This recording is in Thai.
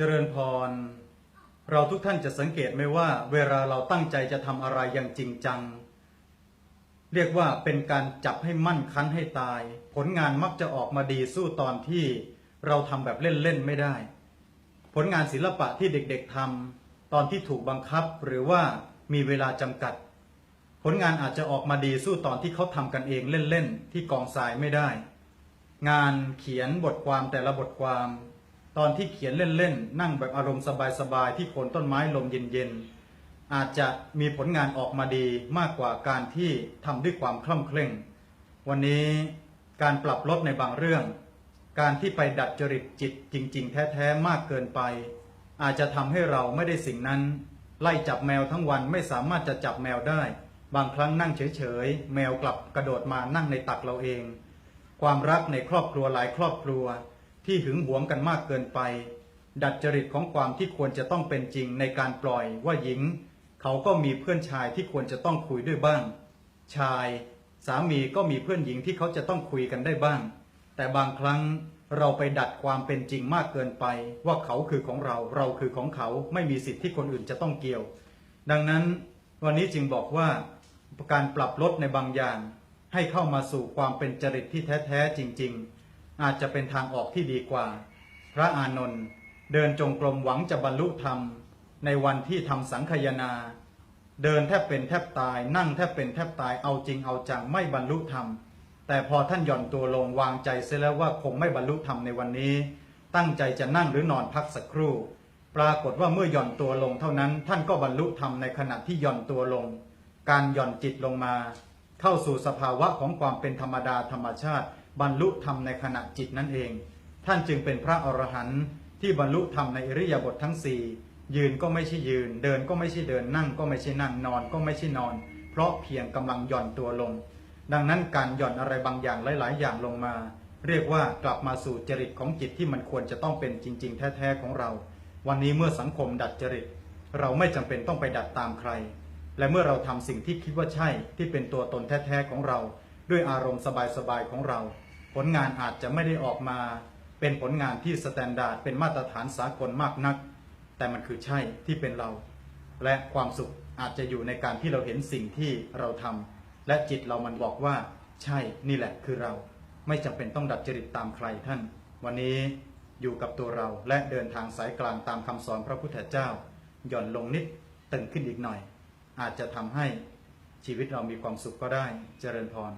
เจริญพร เราทุกท่านจะสังเกตไหมว่า เวลาเราตั้งใจจะทำอะไรอย่างจริงจัง เรียกว่าเป็นการจับให้มั่นคันให้ตาย ผลงานมักจะออกมาดีสู้ตอนที่เราทำแบบเล่นๆไม่ได้ ผลงานศิลปะที่เด็กๆทำตอนที่ถูกบังคับหรือว่ามีเวลาจำกัด ผลงานอาจจะออกมาดีสู้ตอนที่เขาทำกันเองเล่นๆที่กองทรายไม่ได้ งานเขียนบทความแต่ละบทความ ตอนที่เขียนเล่นๆ นั่งแบบอารมณ์สบายๆ ที่โคนต้นไม้ลมเย็นๆ อาจจะมีผลงานออกมาดีมากกว่าการที่ทำด้วยความคล่ำเคร่ง วันนี้การปรับลดในบางเรื่อง การที่ไปดัดจริตจิตจริง ๆ แท้ๆ มากเกินไป อาจจะทำให้เราไม่ได้สิ่งนั้น ไล่จับแมวทั้งวันไม่สามารถจะจับแมวได้ บางครั้งนั่งเฉยๆ แมวกลับกระโดดมานั่งในตักเราเอง ความรักในครอบครัวหลายครอบครัว ที่หึงหวงกันมากเกินไป ดัดจริตของความที่ควรจะต้องเป็นจริงในการปล่อยว่าหญิง เขาก็มีเพื่อนชายที่ควรจะต้องคุยด้วยบ้าง ชาย สามีก็มีเพื่อนหญิงที่เขาจะต้องคุยกันได้บ้าง แต่บางครั้งเราไปดัดความเป็นจริงมากเกินไป ว่าเขาคือของเราเราคือของเขาไม่มีสิทธิ์ที่คนอื่นจะต้องเกี่ยว ดังนั้นวันนี้จึงบอกว่าการปรับลดในบางอย่าง ให้เข้ามาสู่ความเป็นจริตที่แท้ ๆ จริง ๆ อาจจะเป็นทางออกที่ดีกว่า พระอานนท์เดินจงกรมหวังจะบรรลุธรรม ในวันที่ทำสังคยนา เดินแทบเป็นแทบตาย นั่งแทบเป็นแทบตายเอาจริงเอาจังไม่บรรลุธรรม แต่พอท่านหย่อนตัวลงวางใจเสียแล้วว่าคงไม่บรรลุธรรมในวันนี้ ตั้งใจจะนั่งหรือนอนพักสักครู่ ปรากฏว่าเมื่อหย่อนตัวลงเท่านั้น ท่านก็บรรลุธรรมในขณะที่หย่อนตัวลง การหย่อนจิตลงมา เข้าสู่สภาวะของความเป็นธรรมดาธรรมชาติ บรรลุธรรมในขณะจิตนั่นเอง ท่านจึงเป็นพระอรหันต์ที่บรรลุธรรมในอริยบททั้งสี่ยืนก็ไม่ใช่ยืน เดินก็ไม่ใช่เดินนั่งก็ไม่ใช่นั่งนอนก็ไม่ใช่นอน เพราะเพียงกำลังหย่อนตัวลง ดังนั้นการหย่อนอะไรบางอย่างหลาย ๆ อย่างลงมา เรียกว่ากลับมาสู่จริตของจิตที่มันควรจะต้องเป็นจริง ๆ แท้ ๆ ของเรา วันนี้เมื่อสังคมดัดจริต เราไม่จำเป็นต้องไปดัดตามใคร และเมื่อเราทำสิ่งที่คิดว่าใช่ที่เป็นตัวตนแท้ๆของเรา ด้วยอารมณ์สบายๆของเรา ผลงานอาจจะไม่ได้ออกมา เป็นผลงานที่สแตนดาร์ดเป็นมาตรฐานสากลมากนัก แต่มันคือใช่ที่เป็นเรา และความสุขอาจจะอยู่ในการที่เราเห็นสิ่งที่เราทำและจิตเรามันบอกว่า ใช่นี่แหละคือเรา ไม่จำเป็นต้องดัดจริตตามใครท่าน วันนี้อยู่กับตัวเราและเดินทางสายกลางตามคำสอนพระพุทธเจ้า หย่อนลงนิดตึงขึ้นอีกหน่อย อาจจะทำให้ชีวิตเรามีความสุขก็ได้เจริญพร